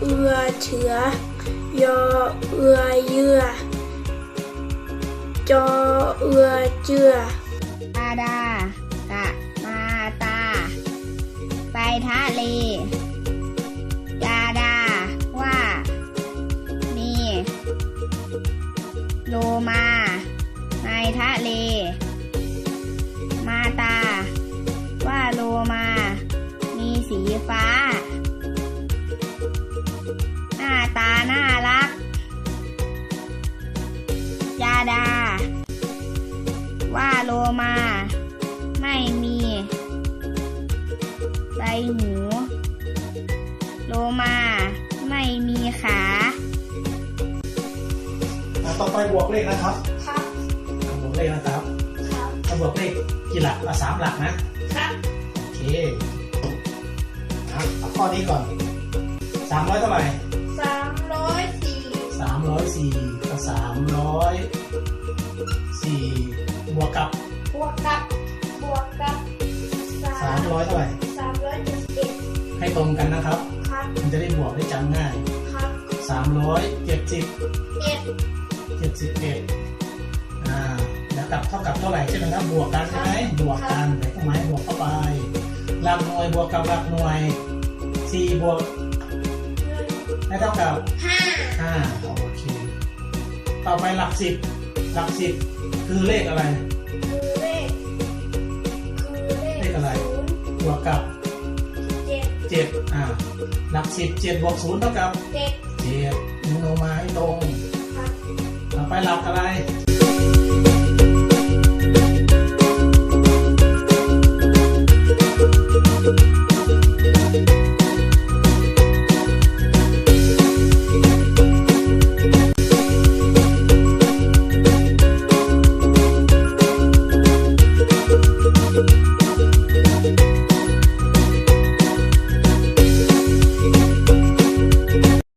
เอือเฉือยอเอือเยื่อ จอเอือเจือตาดากะมาตา ไปทะเลยาดาว่า มี โลมา ในทะเล ว่าโลมา ไม่มีใบหู โลมาไม่มีขา อะต่อไปบวกเลขนะครับครับบวกเลขนะครับครับ ถ้าบวกเลขกี่หลักอะสามหลักนะ ครับ โอเคอะเอาข้อนี้ก่อนสามร้อยเท่าไหร่สามร้อยสี่สามร้อยสี่กับสามร้อย ให้ตรงกันนะครับ ครับมันจะได้บวกได้จำง่าย ครับสามร้อยเจ็ดสิบเอ็ดเจ็ดสิบเอ็ดอ่าแล้วกับเท่ากับเท่าไหร่ใช่ไหมครับ บวกกันใช่ไหมบวกกันใส่เครื่องหมายบวกเข้าไปหลักหน่วยบวกกับหลักหน่วยสี่บวกหนึ่งให้เท่ากับห้าห้าโอเค ต่อไปหลักสิบหลักสิบคือเลขอะไร คือเลข คือเลเลขขอะไรศูนย์บวกกับ เจ็ดเจ็ดอ่าหลักสิบเจ็ดบวกศูนย์เท่ากับเจ็ดเจ็ดนึงลงมาให้ตรงครับต่อไปหลักอะไรห